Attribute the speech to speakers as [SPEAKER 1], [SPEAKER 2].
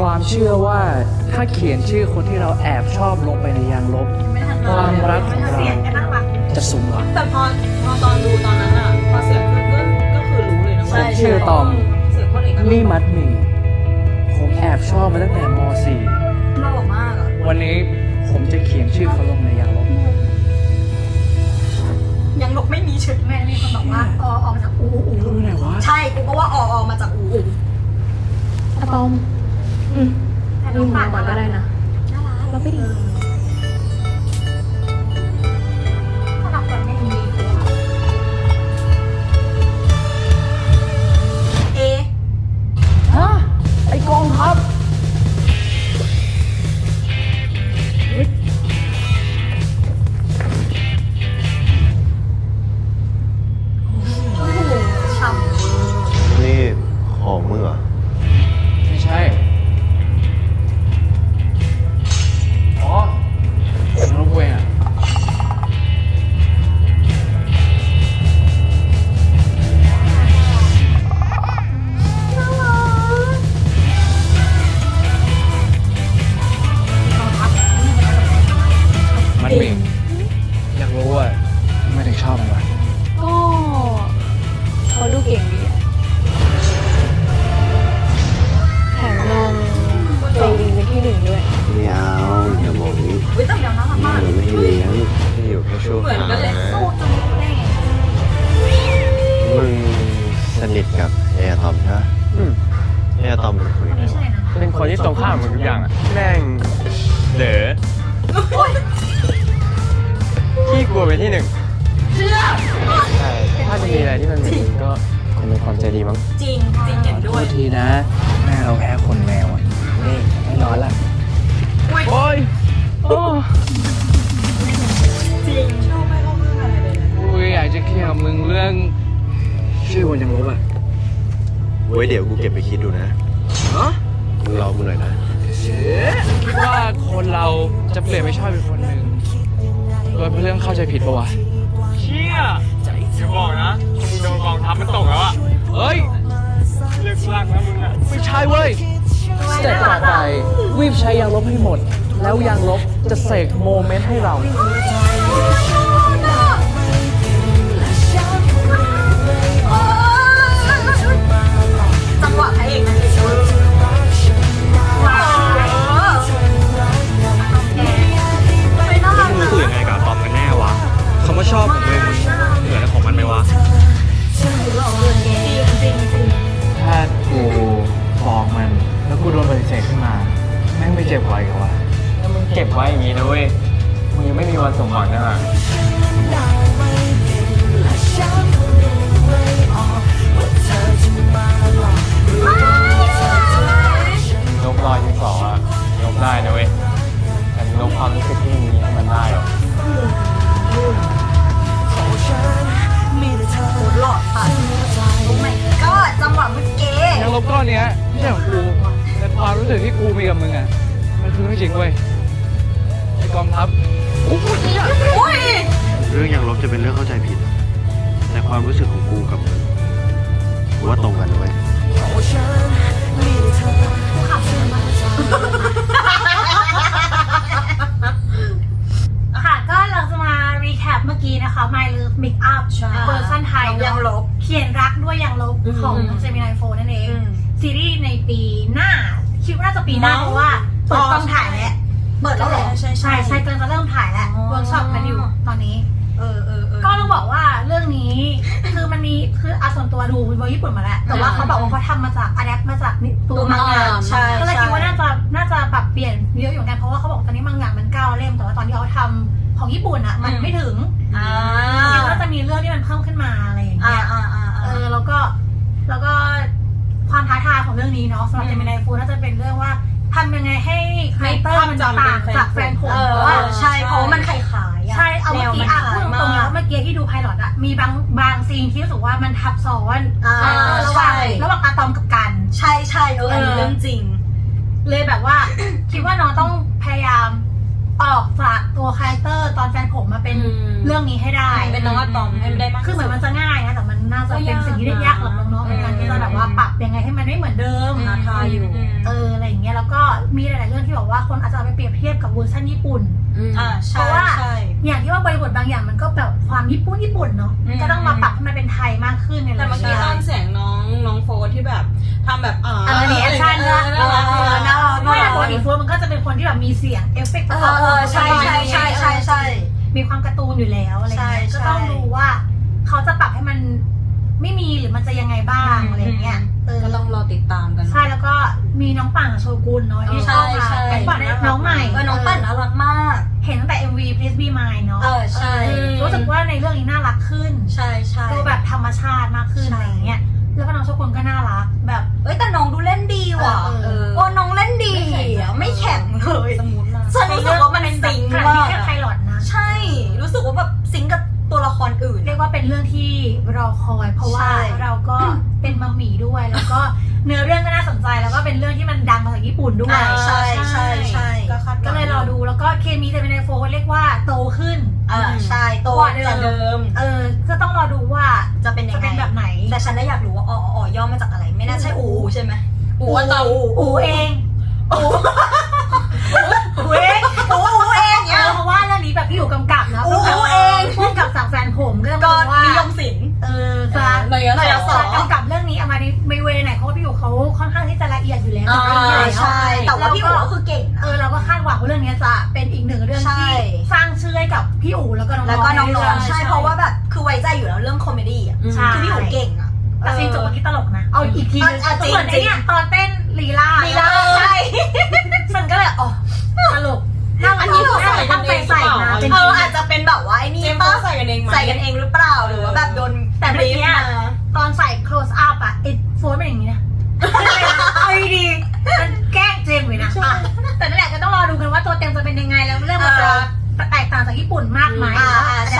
[SPEAKER 1] ความเชื่อว่าถ้าเขียนชื่อคนที่เราแอบชอบลงไปในยางลบ
[SPEAKER 2] ไม่ทัน
[SPEAKER 1] ความรักของเรา
[SPEAKER 2] เสียงแค่น่ารัก
[SPEAKER 1] จะสมหวัง
[SPEAKER 3] แต่พอพอตอนดูตอนนั้นอะพอเสียงขึ้นก็ก็คือรู้เลยนะ
[SPEAKER 1] ผ
[SPEAKER 3] ว่าม
[SPEAKER 1] ชื่อตอม
[SPEAKER 3] เสียงคนเอกลักษณ์
[SPEAKER 1] นี่มัดหมีผมแอบชอบมาตั้งแต่ม
[SPEAKER 3] หล่อมากอะ
[SPEAKER 1] .4 วันนี้ผมจะเขียนชื่อเขาลงในยางลบ
[SPEAKER 2] ยังหลบไม่มีชุดแม่มีคนบอกว่าออออกมาจากอูอู
[SPEAKER 1] รู้ไหนวะ
[SPEAKER 2] ใช่กูก็ว่าออออกมาจากอูอู
[SPEAKER 4] อะตอม อืม
[SPEAKER 2] แต่
[SPEAKER 4] นี่
[SPEAKER 2] น้อง
[SPEAKER 4] ห
[SPEAKER 2] ปา
[SPEAKER 4] มาก่อนก็ได้นะ
[SPEAKER 2] น่ารัก
[SPEAKER 4] เราไปดิา
[SPEAKER 1] มมึ
[SPEAKER 4] งทุ
[SPEAKER 5] กอย่า
[SPEAKER 1] งอะ
[SPEAKER 5] แม่งเด๋อ
[SPEAKER 1] ขี้กลัวไปที่หนึ่งใช่ถ้าจะมีอะไรที่มันเหมือนก็คงเป็นความใจดีมั้ง
[SPEAKER 2] จริงจริงเห็นด้วย
[SPEAKER 1] ทีนะ แม่เราแพ้คนแมวอะนี่ไม่ร้อนละ
[SPEAKER 2] อุ้ย
[SPEAKER 1] โอ้ยโอ้
[SPEAKER 2] จริง
[SPEAKER 3] ชอบไม่เข้าข้างอะไรเลยนะ
[SPEAKER 1] กูอยากจะเคลียร์กับมึงเรื่อง ชื่อบนยังลบอะ
[SPEAKER 5] ไว้เดี๋ยวกูเก็บไปคิดดูนะ
[SPEAKER 1] ฮะ
[SPEAKER 5] มึงรอกูหน่อยนะ
[SPEAKER 1] คิดว่าคนเราจะเปลี่ยนไม่ชอบเป็นคนหนึ่งโดยเรื่องเข้าใจผิดปะวะ
[SPEAKER 6] เชี่ยอย่าบอกนะมึงโดนกองทัพมันตกแล้วอะ
[SPEAKER 1] เฮ้ย
[SPEAKER 6] เลิกลากแล้วมึงอะ
[SPEAKER 1] ไม่ใช่เว้ย สเต็ปต่อไปรีบใช้ยางลบให้หมด แล้วยางลบจะเสกโมเมนต์ให้เรา
[SPEAKER 2] นี้นะ
[SPEAKER 6] เว้ยมึงยังไม่มีวันสมหวังนะฮะลบรอยที่สองอะลบได้นะเว้ยแต่ลบความรู้สึกที่มึงมีให้มันได้หรอ
[SPEAKER 2] หลอดค่ะโอ้ my god จังหวะเมื่อกี้
[SPEAKER 1] ยางลบก้อนเนี้ยไม่ใช่ของกูแต่ความรู้สึกที่กูมีกับมึงอะมันคือเรื่องจริงเว้ย
[SPEAKER 5] จะเป็นเรื่องเข้าใจผิด แต่ความรู้สึกของกูกับมึงกูว่าตรงกันนะเว้ย
[SPEAKER 2] ค่ะก็เราจะมา recap เมื่อกี้นะคะ My Love Make Up
[SPEAKER 3] ใช่
[SPEAKER 2] เวอร์ชันไทย
[SPEAKER 3] น้องยังลบ
[SPEAKER 2] เขียนรักด้วยยังลบ
[SPEAKER 3] อืม
[SPEAKER 2] ของ Gemini 4นั่นเอง
[SPEAKER 3] อืม
[SPEAKER 2] ซีรีส์ในปีหน้า คิดว่าน่าจะปีหน้า
[SPEAKER 3] เนอะ
[SPEAKER 2] เพราะว่าเปิดกล้องถ่ายแล้ว เปิดแล้วเหรอ
[SPEAKER 3] ใช่ใช่
[SPEAKER 2] ใช่ใช่กำลังจะเริ่มถ่ายแล้ว
[SPEAKER 3] อ๋อ
[SPEAKER 2] เวิร์กช็อปกันอยู่ตอนนี้
[SPEAKER 3] เออเออเออ
[SPEAKER 2] ก็ต้องบอกว่าเรื่องนี้คือมันมีคืออาส่วนตัวดูเวอร์ญี่ปุ่นมาแล้วแต่ว่า
[SPEAKER 3] อ่า
[SPEAKER 2] เขาบอกว่าเขาทำมาจากอะแดปมาจากนี่ตัว
[SPEAKER 3] ตัวมั
[SPEAKER 2] มัง
[SPEAKER 3] ง
[SPEAKER 2] งะ
[SPEAKER 3] งะใช่
[SPEAKER 2] ก็เลย
[SPEAKER 3] ใช่
[SPEAKER 2] คิดว่าน่าจะน่าจะปรับเปลี่ยนเยอะอยู่เหมือนกันเพราะว่าเขาบอกตอนนี้มังงะมันเก้าเล่มแต่ว่าตอนที่เขาทำของญี่ปุ่นอะ มันไม่ถึง
[SPEAKER 3] อ่า
[SPEAKER 2] คิดว่าจะมีเรื่องที่มันเพิ่มขึ้นมาอะไรอย่าง
[SPEAKER 3] อ่า
[SPEAKER 2] เงี้ย
[SPEAKER 3] อ่าอ่า
[SPEAKER 2] เออแล้วก็แล้วก็ความท้าทายของเรื่องนี้เนาะสำหรับเจมินายฟูน่าจะเป็นเรื่องว่าทำยังไงให้คาแรคเตอร์มันต่างจากแฟนผม
[SPEAKER 3] เออ
[SPEAKER 2] เพราะว่า
[SPEAKER 3] ใช่เพราะว่ามันขายขายอะ
[SPEAKER 2] ใช่เอาเมื่อกี้
[SPEAKER 3] แน
[SPEAKER 2] อะ
[SPEAKER 3] วมัน
[SPEAKER 2] พูด
[SPEAKER 3] ขาย
[SPEAKER 2] ตรงๆ
[SPEAKER 3] มา
[SPEAKER 2] นะ
[SPEAKER 3] ก
[SPEAKER 2] เมื่อกี้ที่ดูไพลอตอะมีบางบางซีนที่รู้สึกว่ามันทับซ้อน
[SPEAKER 3] อ่า
[SPEAKER 2] เออระหว่าง
[SPEAKER 3] ใช่
[SPEAKER 2] ระหว่างอะตอมกับกัน
[SPEAKER 3] ใช่ใช่เอออันนี้
[SPEAKER 2] เออ
[SPEAKER 3] เรื่องจริง
[SPEAKER 2] เลยแบบว่า คิดว่าน้องต้องพยายามออกจากตัวคาแรคเตอร์ตอนแฟนผมมาเป็น
[SPEAKER 3] อืม
[SPEAKER 2] เรื่องนี้ให้ได้
[SPEAKER 3] เป็นน้องอะตอมให้ได้มากที่สุด
[SPEAKER 2] คือเหมือนมันจะง่ายนะแต่มันน่าจะเป็นสิ่งที่ได้ยากสำหรับน้องๆเหมือนกันที่จะแบบว่าปรับยังไงให้มันไม่เหมือนเดิม
[SPEAKER 3] ท้าทายอยู่
[SPEAKER 2] เอออะไรอย่างเงี้ยแล้วก็มีหลายๆเรื่องที่บอกว่าคนอาจจะเอาไปเปรียบเทียบกับเวอร์ชันญี่ปุ่น
[SPEAKER 3] อ่า
[SPEAKER 2] เพ
[SPEAKER 3] ใช่
[SPEAKER 2] ราะว่า
[SPEAKER 3] ใช่
[SPEAKER 2] อย่างที่ว่าบริบทบางอย่างมันก็แบบความญี่ปุ่นญี่ปุ่นเนาะ
[SPEAKER 3] อืม
[SPEAKER 2] ก็ต้องมาปรับให้มันเป็นไทยมากขึ้นเนี่ย
[SPEAKER 3] แต่เมื่อกี้ตอนเสียงน้องน้องโฟร์ที่แบบทำแบบอ่า
[SPEAKER 2] เออนี่แอคชั่น
[SPEAKER 3] เอ
[SPEAKER 2] ก็
[SPEAKER 3] อน่ารัก
[SPEAKER 2] เออน่ารัก
[SPEAKER 3] น่า
[SPEAKER 2] ไม่
[SPEAKER 3] รั
[SPEAKER 2] แต่
[SPEAKER 3] ก
[SPEAKER 2] ปกติโฟร์มันก็จะเป็นคนที่แบบมีเสียงเอฟเฟกต์ประ
[SPEAKER 3] เอก
[SPEAKER 2] อบ
[SPEAKER 3] อเออใช่ใช่ใช่ใช่ใช่
[SPEAKER 2] มีความการ์ตูนอยู่แล้วอะไรเงี้ย
[SPEAKER 3] ใช่
[SPEAKER 2] ก็ต้อง
[SPEAKER 3] ใช่
[SPEAKER 2] ดูว่า เขาจะปรับให้มันไม่มีหรือมันจะยังไงบ้างอะไรเงี้ยเออ
[SPEAKER 3] ก็ต้องรอติดตามกัน
[SPEAKER 2] ใช่แล้วก็มีน้องป่างกับโชกุนเนาะที่ช
[SPEAKER 3] ใช่
[SPEAKER 2] อบมา
[SPEAKER 3] ใช่
[SPEAKER 2] เป็นน้องใหม่
[SPEAKER 3] เออน้องปั่นน่ารักมาก
[SPEAKER 2] เห็นตั้งแต่ MV Please Be Mine เนาะ
[SPEAKER 3] เออใช่
[SPEAKER 2] เออรู้สึกว่าในเรื่องนี้น่ารักขึ้น
[SPEAKER 3] ใช่ใช่
[SPEAKER 2] ดูแบบธรรมชาติมากขึ้น
[SPEAKER 3] ใช่
[SPEAKER 2] อะไรอย่างเงี้ยแล้วก็น้องโชกุนก็น่ารัก แบบ
[SPEAKER 3] เอ้ยแต่น้องดูเล่นดีว่ะ
[SPEAKER 2] เออเออ
[SPEAKER 3] โอ้น้องเล่นดีอะไม่แข็งเลยสมูทมากฉันรู้สึกว่ามันซิงค์
[SPEAKER 2] ขนาด
[SPEAKER 3] มา
[SPEAKER 2] ที่
[SPEAKER 3] ก
[SPEAKER 2] แค่ไพ
[SPEAKER 3] อะ
[SPEAKER 2] ลอตนะ
[SPEAKER 3] ใช่ รู้สึกว่าแบบซิงค์กับตัวละครอื่น
[SPEAKER 2] เรียกว่าเป็นเรื่องที่รอคอย เพราะว่า
[SPEAKER 3] ใช่
[SPEAKER 2] เราก็เป็นมัมหมี่ด้วยแล้วก็ เนื้อเรื่องก็น่าสนใจแล้วก็เป็นเรื่องที่มันดังมาจากญี่ปุ่นด้วย
[SPEAKER 3] อ่าใช่ใช่ใช่
[SPEAKER 2] ก็คาดหวังก็เลยรอดูแล้วก็เคมีเซมินโฟเรียกว่าโตขึ้น
[SPEAKER 3] อ่าใช่โต
[SPEAKER 2] กว่าเดิม
[SPEAKER 3] จากเดิม
[SPEAKER 2] เออก็ต้องรอดูว่า
[SPEAKER 3] จะเป็นยั
[SPEAKER 2] จะ
[SPEAKER 3] งไง
[SPEAKER 2] เป็นแบบไหน
[SPEAKER 3] แต่ฉันได้อยากรู้ว่าอ๋ออ๋อย่อมาจากอะไร ไม่น่าใช่อูใช่ไหมอูว่าตาอู
[SPEAKER 2] อูเองอูอูเอง
[SPEAKER 3] อู
[SPEAKER 2] คือเก่
[SPEAKER 3] ง
[SPEAKER 2] เออเราก็คาดหวังว่าเรื่องนี้จะเป็นอีกหนึ่งเรื่อง
[SPEAKER 3] ใช่
[SPEAKER 2] ที่สร้างชื่อให้กับพี่อู๋แล้วก็น้องๆ
[SPEAKER 3] แล้วก็น้อง
[SPEAKER 2] ใรื่
[SPEAKER 3] ๆใช่เพราะว่าแบบคือไว้ใจอยู่แล้วเรื่องคอมเมดี้อะ
[SPEAKER 2] ใช่
[SPEAKER 3] คือพี่อูเก่งอะ
[SPEAKER 2] แต่ซีนจบเมื่อกี้ตลกนะเอาอีกทีนึง
[SPEAKER 3] อะจริง
[SPEAKER 2] เหมือนไอ้เนี่ยตอนเต้นลีลา
[SPEAKER 3] ลีลาใช่
[SPEAKER 2] มันก็เลยอ๋อตลกน่ารัก
[SPEAKER 3] อันนี้เราใส่
[SPEAKER 2] ตั้งใจใส่มาเป็น
[SPEAKER 3] เอออาจจะเป็นแบบว่าไอ้นี่
[SPEAKER 6] เจมส์
[SPEAKER 3] ป่ะ
[SPEAKER 6] เขาใส่กันเองไหม
[SPEAKER 3] ใส่กันเองหรือเปล่าหรือว่าแบบโดน
[SPEAKER 2] แต่เมื่อกี้
[SPEAKER 3] บรีฟมา
[SPEAKER 2] ตอนใส่ close up อะไอ้โฟนเป็นอย่างนี้นะเอาดีๆมันแกล้งเจมส์เลยนะอะแต่นั่นแหละก็ต้องรอดูกันว่า ญี่ปุ่นมากไหม
[SPEAKER 3] อ่าอ่า
[SPEAKER 2] จะ
[SPEAKER 3] ใช่